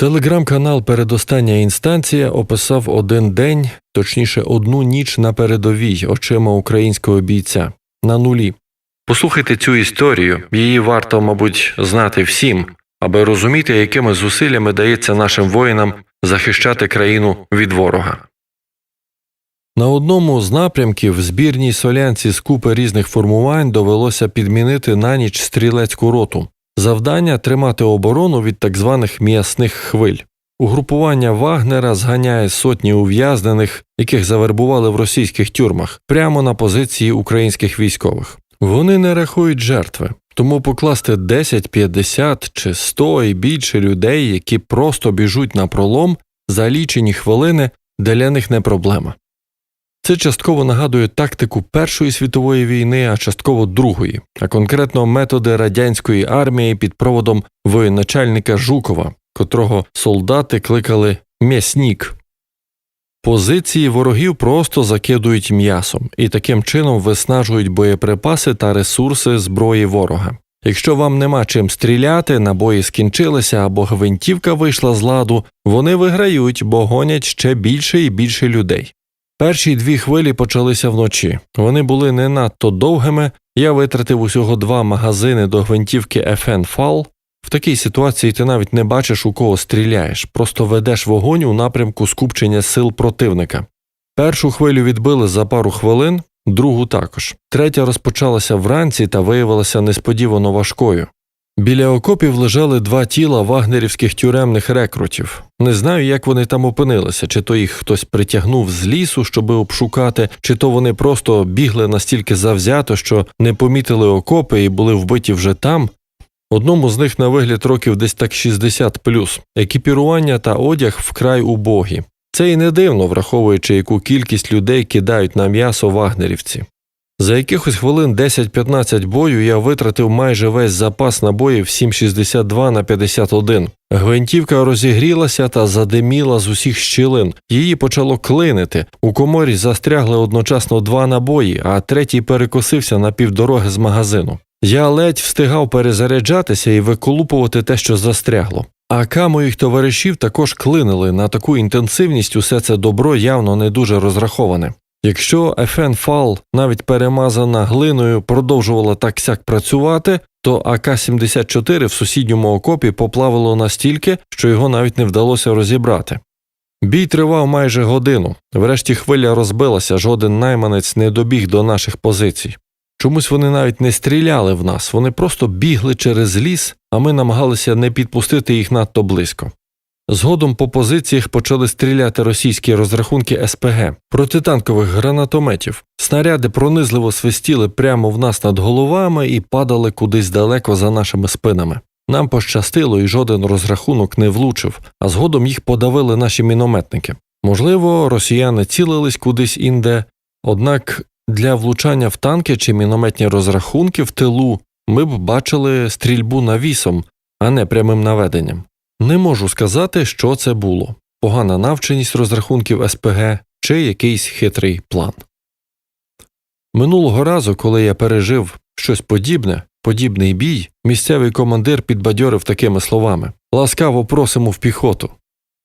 Телеграм-канал Передостання інстанція описав один день, точніше, одну ніч на передовій очима українського бійця на нулі. Послухайте цю історію, її варто, мабуть, знати всім, аби розуміти, якими зусиллями дається нашим воїнам захищати країну від ворога. На одному з напрямків збірній солянці з купи різних формувань довелося підмінити на ніч стрілецьку роту. Завдання тримати оборону від так званих м'ясних хвиль. Угрупування Вагнера зганяє сотні ув'язнених, яких завербували в російських тюрмах, прямо на позиції українських військових. Вони не рахують жертви, тому покласти 10, 50 чи 100 і більше людей, які просто біжуть на пролом за лічені хвилини, для них не проблема. Це частково нагадує тактику Першої світової війни, а частково Другої, а конкретно методи радянської армії під проводом воєначальника Жукова, котрого солдати кликали м'яснік. Позиції ворогів просто закидують м'ясом і таким чином виснажують боєприпаси та ресурси зброї ворога. Якщо вам нема чим стріляти, набої скінчилися або гвинтівка вийшла з ладу, вони виграють, бо гонять ще більше і більше людей. Перші дві хвилі почалися вночі. Вони були не надто довгими. Я витратив усього два магазини до гвинтівки FN FAL. В такій ситуації ти навіть не бачиш, у кого стріляєш, просто ведеш вогонь у напрямку скупчення сил противника. Першу хвилю відбили за пару хвилин, другу також. Третя розпочалася вранці та виявилася несподівано важкою. Біля окопів лежали два тіла вагнерівських тюремних рекрутів. Не знаю, як вони там опинилися, чи то їх хтось притягнув з лісу, щоби обшукати, чи то вони просто бігли настільки завзято, що не помітили окопи і були вбиті вже там. Одному з них на вигляд років десь так 60 плюс. екіпірування та одяг вкрай убогі. Це і не дивно, враховуючи, яку кількість людей кидають на м'ясо вагнерівці. За якихось хвилин 10-15 бою я витратив майже весь запас набоїв 7,62 на 51. Гвинтівка розігрілася та задиміла з усіх щілин. Її почало клинити. У коморі застрягли одночасно два набої, а третій перекосився на півдороги з магазину. Я ледь встигав перезаряджатися і виколупувати те, що застрягло. АК моїх товаришів також клинили на таку інтенсивність усе це добро явно не дуже розраховане. Якщо FN фал, навіть перемазана глиною, продовжувала так сяк працювати, то АК-74 в сусідньому окопі поплавило настільки, що його навіть не вдалося розібрати. Бій тривав майже годину. Врешті хвиля розбилася, жоден найманець не добіг до наших позицій. Чомусь вони навіть не стріляли в нас, вони просто бігли через ліс, а ми намагалися не підпустити їх надто близько. Згодом по позиціях почали стріляти російські розрахунки СПГ протитанкових гранатометів. Снаряди пронизливо свистіли прямо в нас над головами і падали кудись далеко за нашими спинами. Нам пощастило, і жоден розрахунок не влучив, а згодом їх подавили наші мінометники. Можливо, росіяни цілились кудись інде, однак для влучання в танки чи мінометні розрахунки в тилу ми б бачили стрільбу навісом, а не прямим наведенням. Не можу сказати, що це було погана навченість розрахунків СПГ чи якийсь хитрий план. Минулого разу, коли я пережив щось подібне, подібний бій, місцевий командир підбадьорив такими словами ласкаво просимо в піхоту.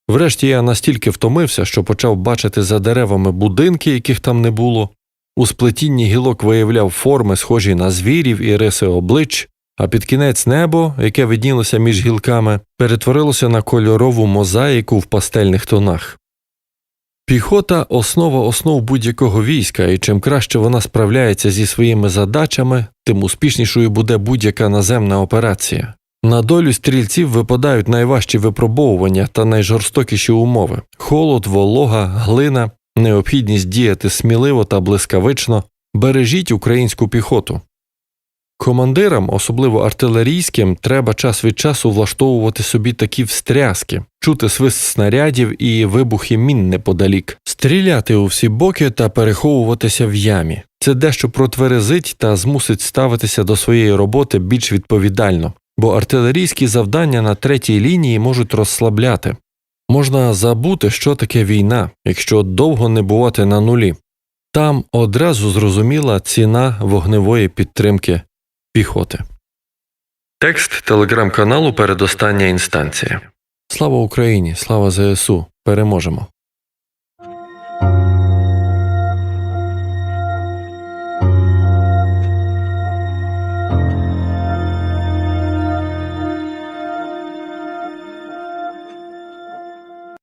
Врешті я настільки втомився, що почав бачити за деревами будинки, яких там не було. У сплетінні гілок виявляв форми, схожі на звірів і риси облич, а під кінець небо, яке виднілося між гілками, перетворилося на кольорову мозаїку в пастельних тонах. Піхота основа основ будь-якого війська, і чим краще вона справляється зі своїми задачами, тим успішнішою буде будь-яка наземна операція. На долю стрільців випадають найважчі випробовування та найжорстокіші умови холод, волога, глина, необхідність діяти сміливо та блискавично, бережіть українську піхоту. Командирам, особливо артилерійським, треба час від часу влаштовувати собі такі встряски, чути свист снарядів і вибухи мін неподалік, стріляти у всі боки та переховуватися в ямі. Це дещо протверезить та змусить ставитися до своєї роботи більш відповідально, бо артилерійські завдання на третій лінії можуть розслабляти. Можна забути, що таке війна, якщо довго не бувати на нулі. Там одразу зрозуміла ціна вогневої підтримки піхоти. Текст телеграм-каналу Передостання інстанція. Слава Україні! Слава ЗСУ! Переможемо!